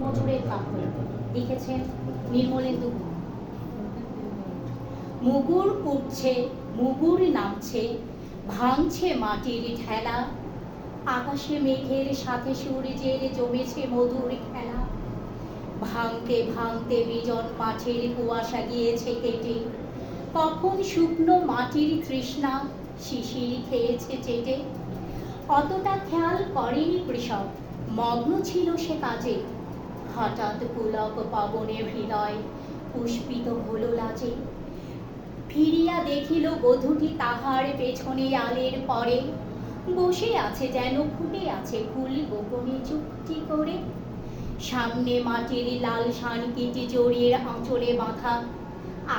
মজুরের কাপড়। লিখেছেন নির্মলেন্দু মুগুর উঠছে মুগুর নামছে, ভাঙছে মাটির ঠেলা। আকাশে মেঘের সাথে সূর্যের জমেছে মধুর খেলা। ভাঙতে ভাঙতে বিজন মাঠের কুয়াশা গিয়েছে কেটে। কখন শুকনো মাটির তৃষ্ণা শিশির খেয়েছে চেটে। অতটা খেয়াল করেনি কৃষক। মগ্ন ছিল সে কাজে। হঠাৎ পুলক পবনে হৃদয় পুষ্পিত হলো লাজে। ফিরিয়া দেখিল বধূটি তাহার পেছনে আলের পরে। বসে আছে যেন ফুটে আছে ফুল গোপনে চুক্তি করে। সামনে মাটির লাল শানকিটি জড়িয়ে আঁচলে বাঁধা।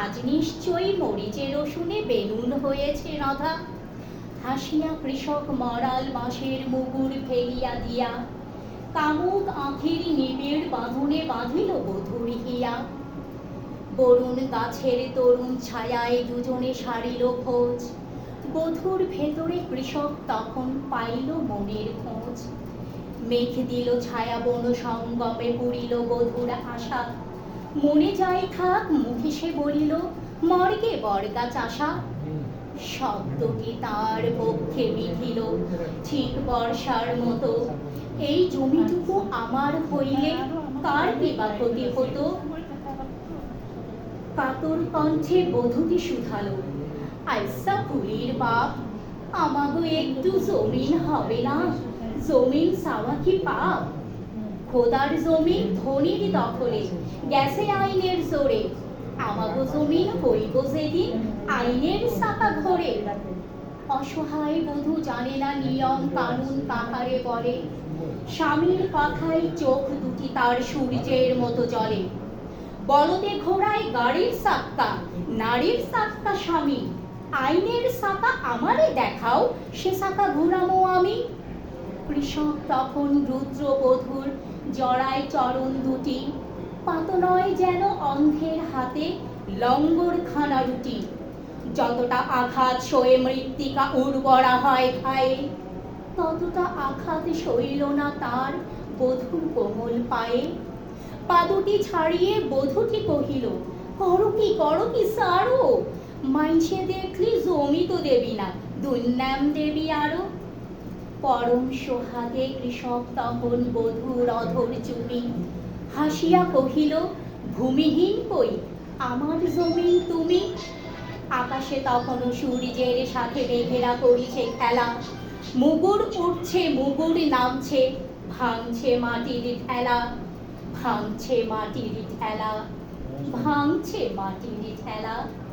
আজ নিশ্চয়ই মরিচের রসুনে বেলুন হয়েছে রাধা। হাসিয়া কৃষক মরাল বাঁশের মুগুর ফেলিয়া দিয়া কামুক আঁখির নিবিড় বাঁধনে বাঁধিল বধুর হিয়া বরুণ গাছের তরুণ ছায়ায় দুজনে সারিল খোঁজ। বধুর ভেতরে কৃষক তখন পাইল মনের খোঁজ। মেঘ দিল ছায়া বন সঙ্গমে পুরিল বধুর আশা। মনে যায় থাক মুখে সে বলিল, মর্গে বর্গা চাষা। শব্দটি তার পক্ষে বিধিল ঠিক বর্ষার মতো এই জমিটুকু আমার হইলে কার কি বা ক্ষতি হতো? কাতর কণ্ঠে বধূটি শুধালো। আইসা পুলির বাপ, আমাগো একটু জমিন হবে না? জমিন সাওয়া কি পাপ? খোদার জমিন ধনির দখলে, গেছে আইনের জোরে। আমাগো জমিন হইব যেদিন আইনের সাকা ঘরে। অসহায় বধূ জানে না নিয়ম কানুন কাহারে বলে স্বামীর পাখায় চোখ দুটি তার সূর্যের মতো জলে। বলদে ঘোড়ায় গাড়ির সাক্কা নারীর সাক্কা স্বামী। আইনের সাকা আমারে দেখাও, সে সাকা ঘুরামো আমি। কৃষক তখন রুদ্র বধুর জড়ায় চরণ দুটি। পাত নয় যেন অন্ধের হাতে লঙ্গর খানা রুটি যতটা আঘাত সয়ে মৃত্তিকা উর্বরা হয় খায়ে ততটা আঘাত সইল না তার বধুর কোমল পায়ে। পাদুটি ছাড়িয়ে বধূটি কহিল, করো কি করো কি সারো? মাইনসে দেখলি জমি তো দেবি না, দুর্নাম দেবী আরও। পরম সোহাগে কৃষক তখন বধূর অধর চুমি হাসিয়া কহিল, ভূমিহীন কই? আমার জমিন তুমি আকাশে তখনও সূর্যের সাথে মেঘেরা করিছে খেলা। মুগুর উঠছে মুগুর নামছে, ভাঙছে মাটির ঠেলা। ভাঙছে মাটির ঠেলা, ভাঙছে মাটির ঠেলা।